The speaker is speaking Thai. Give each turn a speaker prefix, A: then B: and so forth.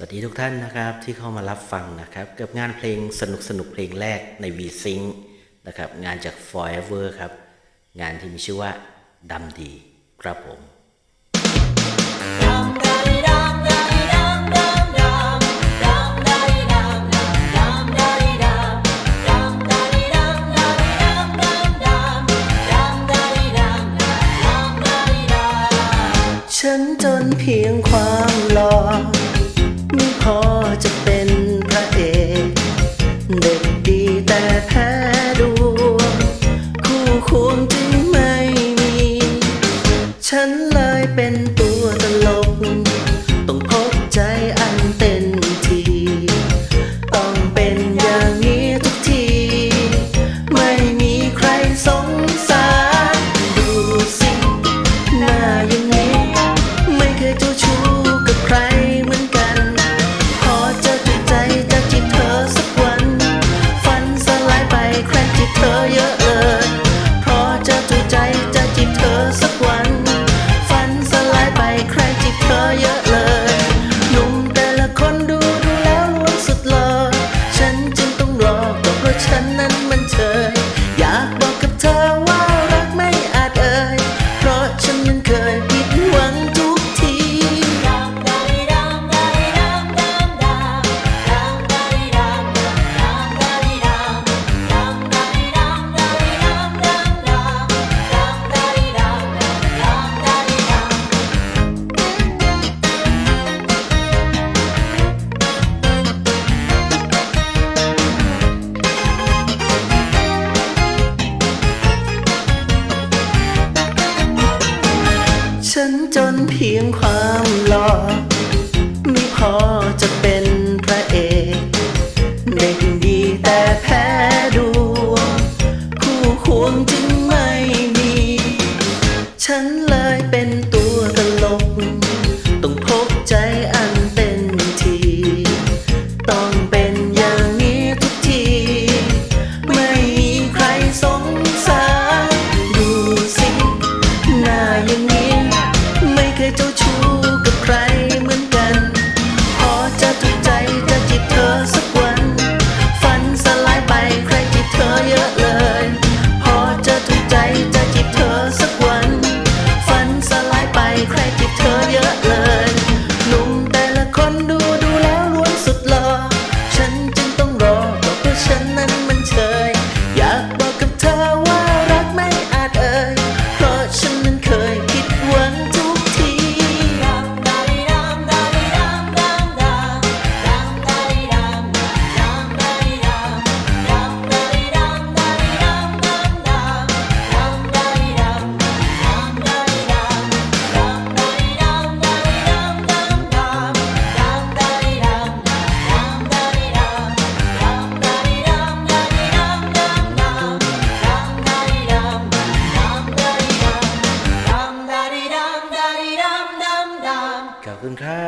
A: สวัสดีทุกท่านนะครับที่เข้ามารับฟังนะครับกับงานเพลงสนุกสนุกเพลงแรกใน v s y n c นะครับงานจาก Forever ครับ งานที่มีชื่อว่าดำดีครับผมฉันจนเพียงความหลอไม่พ อจะเป็นพระเอก เด็กดีแต่แพ้ดวงคู่ควงจึงไม่มี ฉันเลยเป็นตัวตลก 真贫困。little ครับ